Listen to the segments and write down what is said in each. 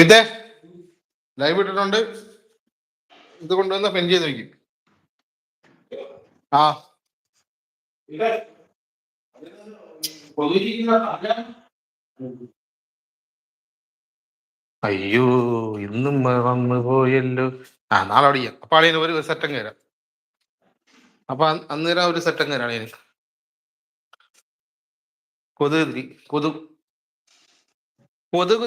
ഇതേ. ലൈവ് ഇട്ടിട്ടുണ്ട്. ഇത് കൊണ്ടുവന്ന് പെൻ ചെയ്ത് വെക്കും. ആ. അയ്യോ ഇന്നും വന്നു പോയല്ലോ. ആ നാളെ ചെയ്യാം അപ്പൊ അളിയന് ഒരു സെറ്റം കയറാം അപ്പൊ അന്നേരം ഒരു സെറ്റം കയറാം അളിയന്. കൊതുകുതിരി കൊതു കൊതുക്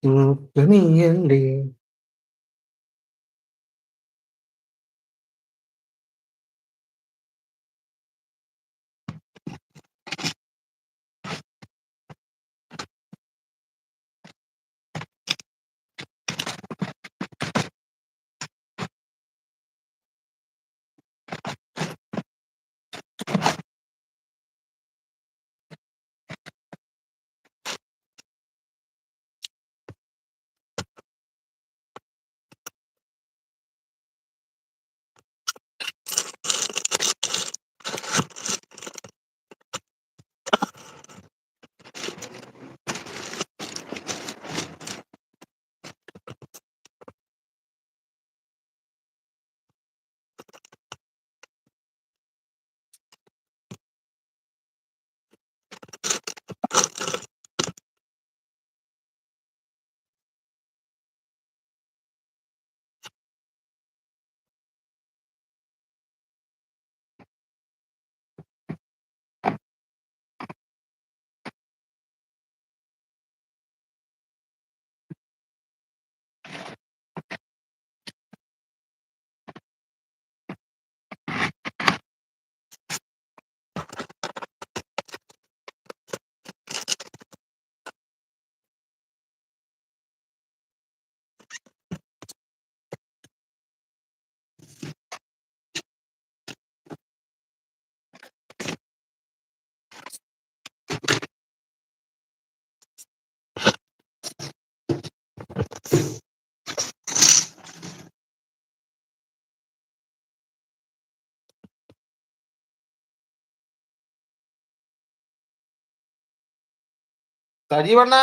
In 明眼里 സജീവണ്ണ?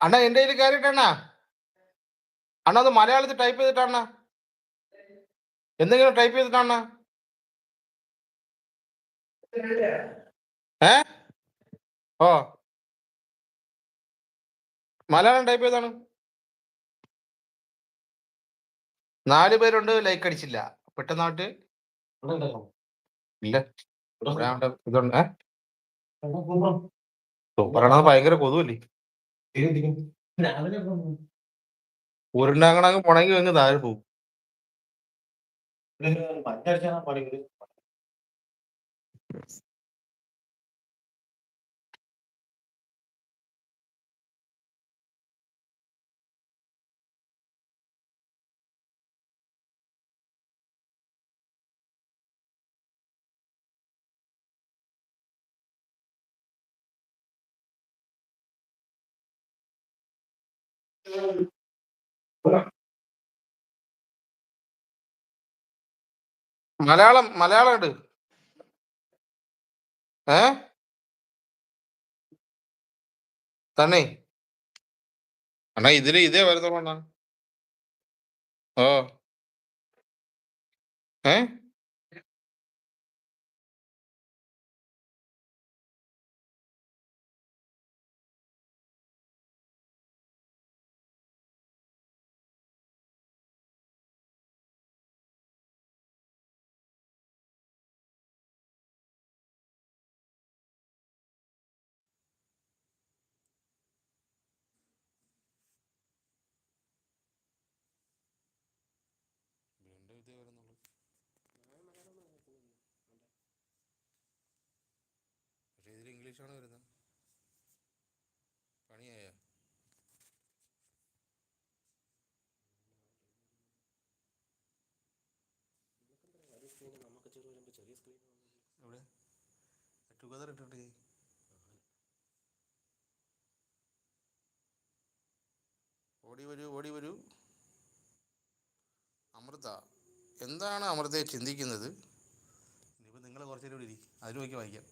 അണ്ണ എന്റെ കയ്യിൽ കയറിയിട്ടണ്ണ അണ്ണ. അത് മലയാളത്തിൽ ടൈപ്പ് ചെയ്തിട്ടണ്ണ എന്തെങ്കിലും ടൈപ്പ് ചെയ്തിട്ടണ്ണ ഏ? ഓ. മലയാളം ടൈപ്പ് ചെയ്താണ് നാല് പേരുണ്ട് ലൈക്ക് അടിച്ചില്ല. പെട്ടെന്നാട്ട് ഇല്ല. ഇതുണ്ട്. ഏ? സൂപ്പറാണത് ഭയങ്കര കൊതുവല്ലേ? ഉരുണ്ടാങ്ങണ പോണെങ്കി അങ്ങ് താഴെ പോകും മലയാളം മലയാളം ഉണ്ട് ഏ? തന്നെ അണ്ണാ ഇതിൽ ഇതേ വരുന്നുള്ളൂ അണ്ണാ. ഓ. ഏ? ഇംഗ്ലീഷാണ് വരുന്നത് പക്ഷേ ഇതിൽ ഇംഗ്ലീഷാണ് വരുന്നത് ചെയ്യ്. ഓടി വരൂ ഓടി വരൂ. അമൃത. എന്താണ് അമൃതയെ ചിന്തിക്കുന്നത്? ഇനിയിപ്പോൾ നിങ്ങൾ കുറച്ച് നേരം ഇരിക്കും. ഇരി അതിന് നോക്കി വായിക്കാം.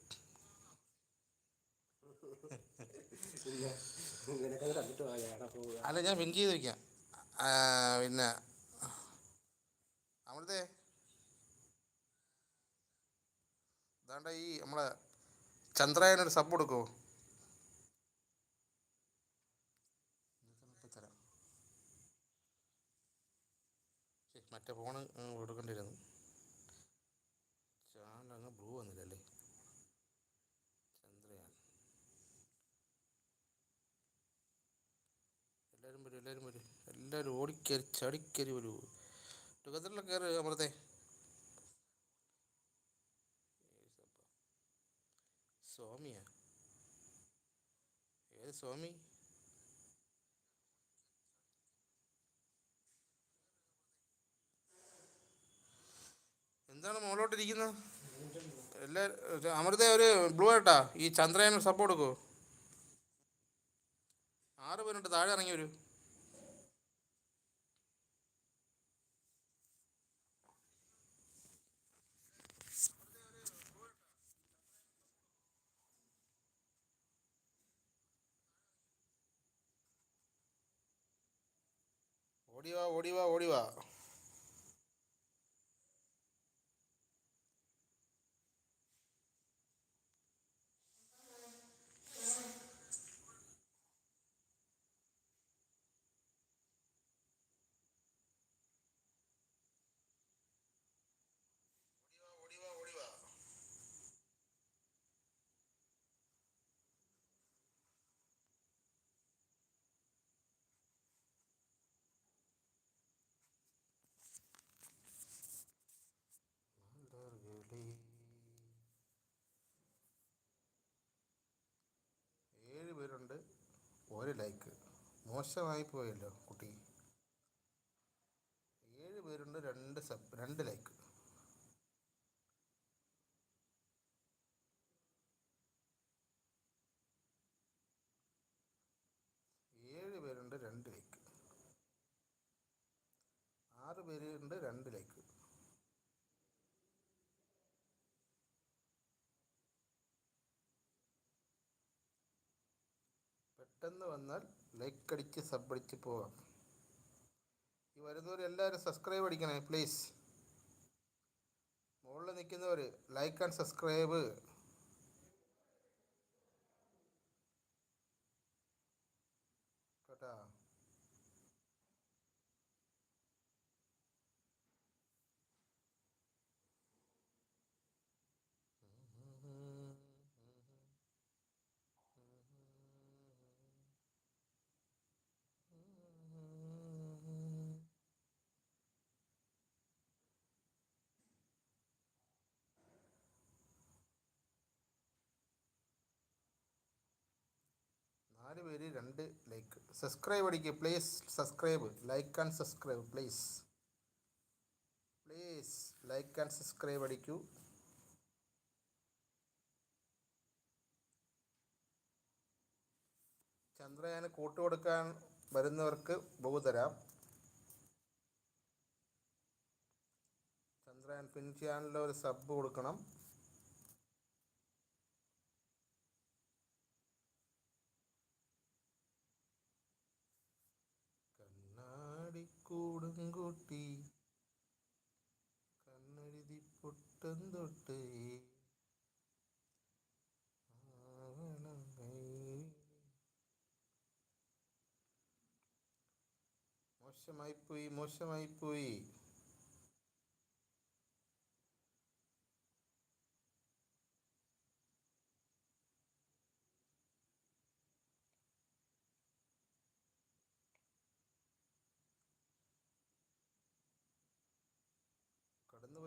അല്ല ഞാൻ പിൻ ചെയ്ത് വയ്ക്കാം പിന്നെ. അമൃതേ. ഇതാണ്ട ഈ നമ്മളെ ചന്ദ്രായനൊരു സബ് കൊടുക്കുമോ ഇപ്പം തരാം മറ്റേ ഫോണ് കൊടുക്കേണ്ടിയിരുന്നു. ചാനൽ അങ്ങ് ബ്ലൂ വന്നില്ലല്ലേ? ചന്ദ്രയാൻ. എല്ലാവരും വരും എല്ലാവരും വരും. എല്ലാവരും ഓടിക്കരി ചടിക്കരി വരൂ. ടുഗദറിലൊക്കെ കയറി അമൃതേ. സ്വാമിയാ? ഏത് സ്വാമി? എന്താണ് മുകളിലോട്ടിരിക്കുന്നത് എല്ലാ അമൃത ഒരു ബ്ലൂ ആയിട്ടാ. ഈ ചന്ദ്രയാൻ സപ്പോർട്ട് കൊടുക്കുമോ ആറ് പേരുണ്ട് താഴെ ഇറങ്ങി വരൂ. ഓടിവാ ഓടിവാ ഓടിവാ. മലർകളേ. ഏഴ് പേരുണ്ട് ഒരു ലൈക്ക്. മോശമായി പോയല്ലോ കുട്ടി. ഏഴ് പേരുണ്ട് രണ്ട് സബ് രണ്ട് ലൈക്ക്. ഏഴ് പേരുണ്ട് രണ്ട് ലൈക്ക്. ആറ് പേരുണ്ട് രണ്ട് ലൈക്ക്. പെട്ടെന്ന് വന്നാൽ ലൈക്ക് അടിച്ച് സബ് അടിച്ച് പോവാം ഈ വരുന്നവർ എല്ലാവരും സബ്സ്ക്രൈബ് അടിക്കണേ പ്ലീസ് മുകളിൽ നിൽക്കുന്നവർ ലൈക്ക് ആൻഡ് സബ്സ്ക്രൈബ് കേട്ടാ നാല് പേര് രണ്ട് ലൈക്ക് സബ്സ്ക്രൈബ് അടിക്കുക please subscribe like and subscribe please please like and subscribe അടിക്കൂ. ചന്ദ്രയാന് കൂട്ടുകൊടുക്കാൻ വരുന്നവർക്ക് ബഹുതരാം ചന്ദ്രയാൻ പിൻ ചാനലിൽ ഒരു സബ് കൊടുക്കണം. കണ്ണാടിക്കൂടും കൂട്ടി കണ്ണെഴുതി പൊട്ടം തൊട്ട്. മോശമായിപ്പോയി മോശമായിപ്പോയി.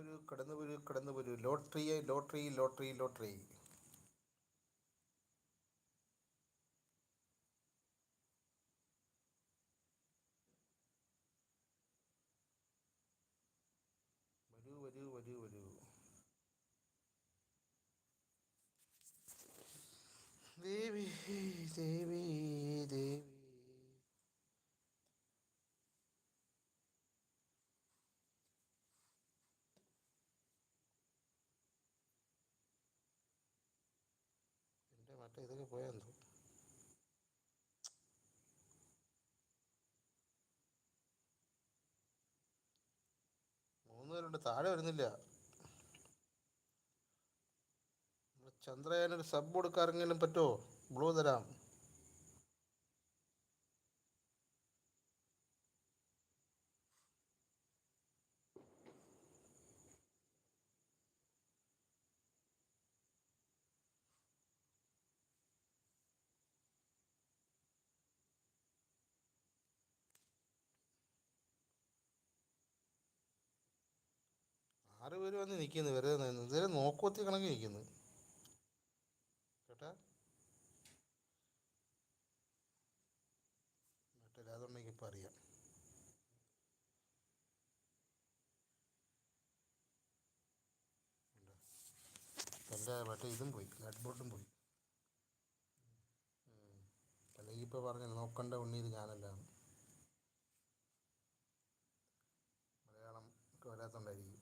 വരൂ കടന്നു വരൂ കടന്നു വരൂ ലോട്ടറി ലോട്ടറി ലോട്ടറി ലോട്ടറി. വരൂ വരൂ വരൂ വരൂ. ദേവി ദേവി. എന്റെ മറ്റേ ഇതൊക്കെ പോയാന്തോ മൂന്ന് പേരുണ്ട്. താഴെ വരുന്നില്ല. ചന്ദ്രയാനൊരു സബ് കൊടുക്കാറെങ്കിലും പറ്റുമോ ബ്ലൂ തരാം. ആറ് പേര് വന്ന് നിൽക്കുന്നു വെറുതെ ഇതുവരെ നോക്കുവത്തി കണക്ക് നിൽക്കുന്നു കേട്ടാ? അതുണ്ടെങ്കിൽ ഇപ്പം അറിയാം. എന്റെ മറ്റേ ഇതും പോയി നെറ്റ് ബോട്ടും പോയി. അല്ലെങ്കിൽ ഇപ്പോൾ പറഞ്ഞല്ലോ നോക്കണ്ട ഉണ്ണീര് ഞാനല്ല. മലയാളം ഒക്കെ വരാത്തോണ്ടായിരിക്കും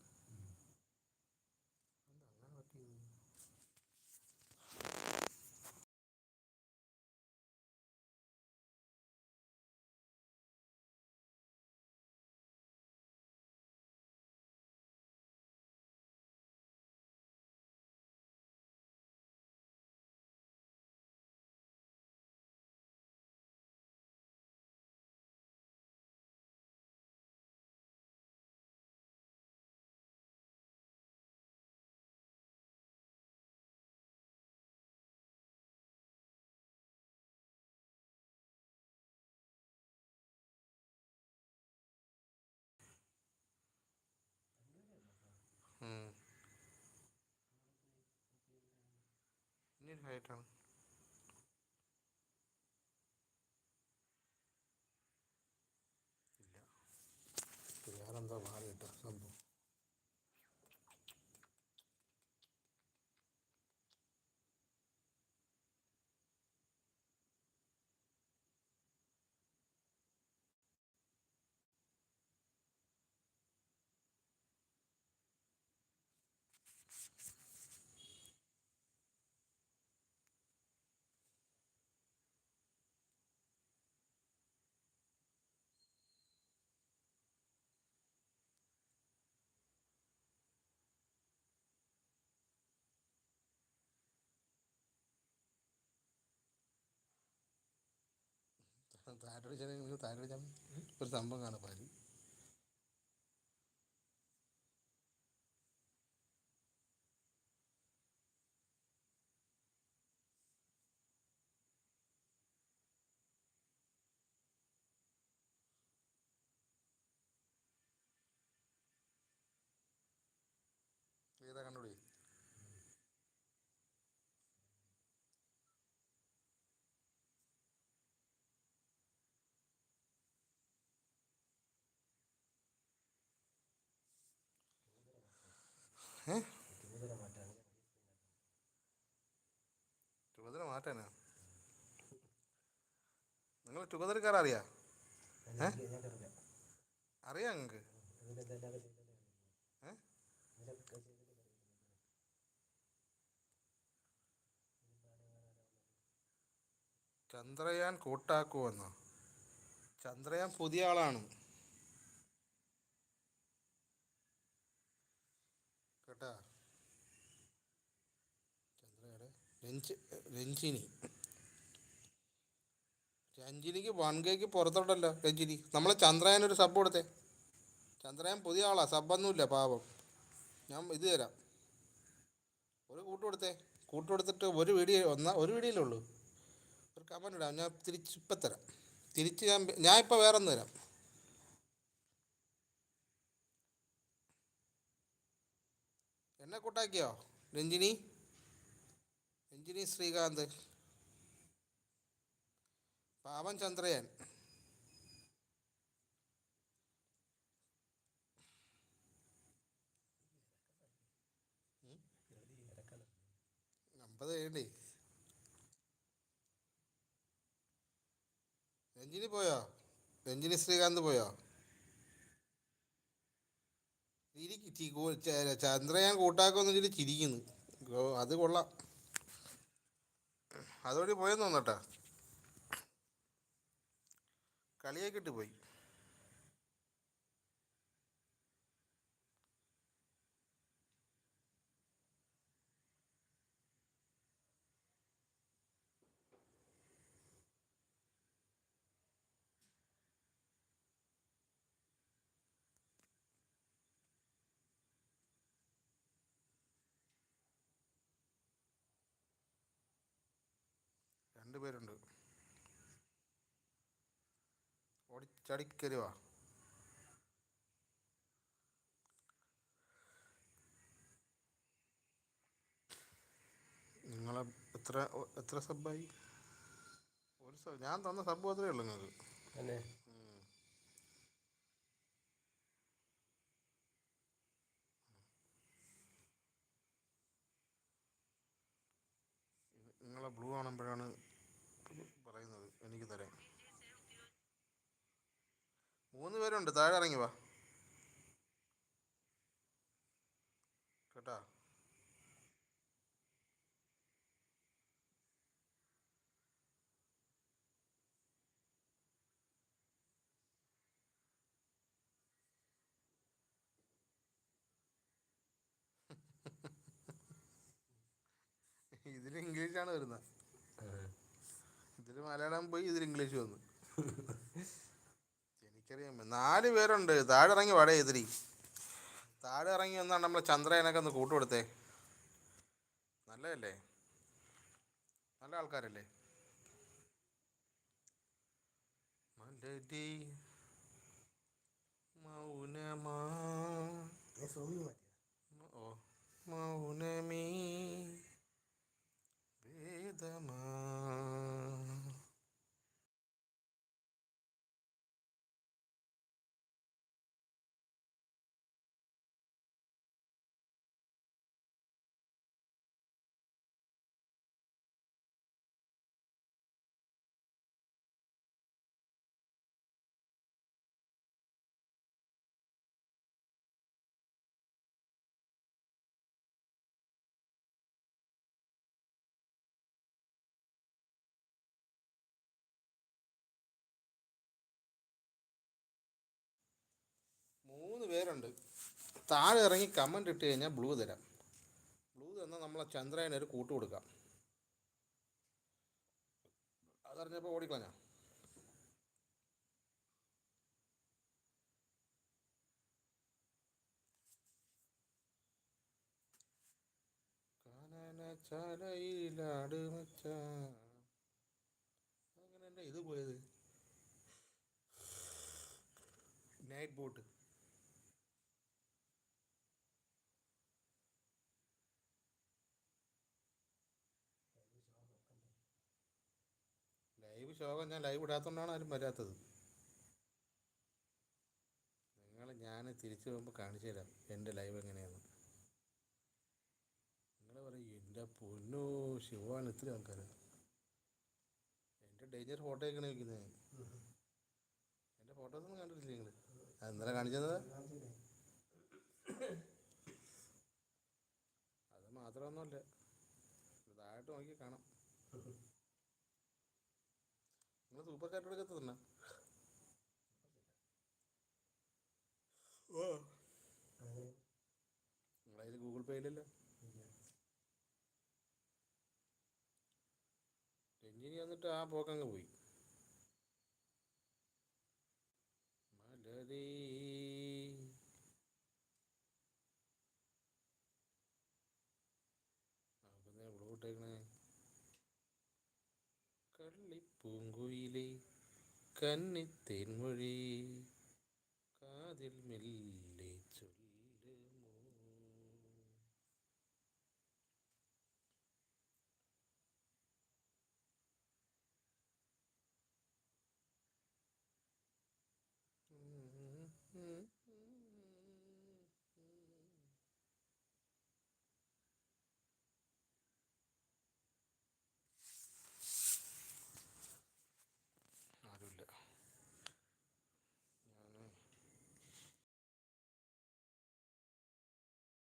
ഇനി കാര്യമാണ് ഇല്ല. വേറെന്താ മാറി കേട്ടോ സംഭവം? താരോട് ചെറിയ ഒരു സംഭവം കാണാൻ പാൽ ഏതാ കണ്ടുപിടി ടുഗദർ മാറ്റാനാ? നിങ്ങൾ ടുഗദർക്കാർ അറിയാ അറിയാ നിങ്ങൾക്ക് ചന്ദ്രയാൻ കൂട്ടാക്കുമെന്നോ ചന്ദ്രയാൻ പുതിയ ആളാണ് കേട്ടാ ചന്ദ്രയുടെ രഞ്ജി രഞ്ജിനി. രഞ്ജിനിക്ക് വൺ കേക്ക് പുറത്തോട്ടല്ലോ. രഞ്ജിനി നമ്മൾ ചന്ദ്രയാൻ ഒരു സബ് കൊടുത്തേ. ചന്ദ്രയാൻ പുതിയ ആളാ സബ്ബൊന്നുമില്ല പാപം ഞാൻ ഇത് തരാം. ഒരു കൂട്ട് കൊടുത്തേ. കൂട്ട് കൊടുത്തിട്ട് ഒരു വീഡിയോ ഒന്ന ഒരു വീഡിയോയിലേ ഉള്ളൂ. ഒരു കമന്റ് ഇടാം. ഞാൻ തിരിച്ച് ഇപ്പം തരാം. തിരിച്ച് ഞാൻ ഞാൻ ഇപ്പം വേറെ ഒന്ന് തരാം. എന്നെ കൂട്ടാക്കിയോ രഞ്ജിനി? എഞ്ചിനീയർ ശ്രീകാന്ത്. പാവൻ ചന്ദ്രയൻ. അമ്പത് വേണ്ടി രഞ്ജിനി പോയോ? രഞ്ജിനി ശ്രീകാന്ത് പോയോ? ചിരിക്ക് ചന്ദ്രയാൻ കൂട്ടാക്കുമെന്ന് ചിരിക്കുന്നു. അത് കൊള്ളാം. അതോടെ പോയെന്ന് തോന്നട്ടാ കളിയൊക്കെ ഇട്ട് പോയി രണ്ട് പേരുണ്ട്. ഓടിച്ചടിക്കരുവാ നിങ്ങളെ എത്ര എത്ര സബ്ബായി? ഒരു സബ് ഞാൻ തന്ന സബ് മാത്രമേ ഉള്ളൂ നിങ്ങൾക്ക്. നിങ്ങളെ ബ്ലൂ കാണുമ്പോഴാണ് എനിക്ക് തരാം മൂന്ന് പേരുണ്ട്. താഴെ ഇറങ്ങി വാ. കേട്ടാ? ഇതിൽ ഇംഗ്ലീഷാണ് വരുന്നത്. ഇതിൽ മലയാളം പോയി ഇതിൽ ഇംഗ്ലീഷ് വന്നു. എനിക്കറിയാം. നാല് പേരുണ്ട്. താഴെ ഇറങ്ങി വട എതിരി. താഴെ ഇറങ്ങി വന്നാണ് നമ്മളെ ചന്ദ്രയനൊക്കെ ഒന്ന് കൂട്ടുകൊടുത്തേ. നല്ലതല്ലേ? നല്ല ആൾക്കാരല്ലേ? മൗനമാ. ഓ മൗനമീ. വേദമാ. പേരുണ്ട്. താഴെ ഇറങ്ങി കമന്റ് ഇട്ട് കഴിഞ്ഞാൽ ബ്ലൂ തരാം. ബ്ലൂ തന്നാൽ നമ്മളെ ചന്ദ്രയന് ഒരു കൂട്ട് കൊടുക്കാം. അതറിഞ്ഞപ്പോൾ ഓടിക്കളഞ്ഞ? മച്ചാൻ അങ്ങനെ എന്റെ ഇത് പോയത്? നൈറ്റ് ബോട്ട് ശോകം ഞാൻ ലൈവ് ഇടാത്തതുകൊണ്ടാണ് ആരും വരാത്തത്. നിങ്ങൾ ഞാൻ തിരിച്ചു പോകുമ്പോൾ കാണിച്ചു തരാം എന്റെ ലൈവ് എങ്ങനെയാണ്. നിങ്ങൾ പറയും എന്റെ പൊന്നോ ശിവാണ് ഇത്ര ആൾക്കാർ. എന്റെ ഡേഞ്ചർ ഫോട്ടോ ഒക്കെയാണ് വയ്ക്കുന്നത് എന്റെ ഫോട്ടോസ് ഒന്നും കണ്ടിട്ടില്ല നിങ്ങൾ? അത് ഇന്നലെ കാണിച്ചത്? അത് മാത്രമൊന്നുമല്ല. ഇതായിട്ട് നോക്കി കാണാം. നിങ്ങൾ സൂപ്പർ ചാറ്റ് എടുക്കത്ത് തന്നെ ഓ നിങ്ങളതിൽ ഗൂഗിൾ ഇല്ലല്ലോ. രഞ്ജിനി വന്നിട്ട് ആ പോക്കങ്ങ് പോയി. മലരേ കന്നിത്തേൻമൊഴി കാതിൽ മെല്ലെ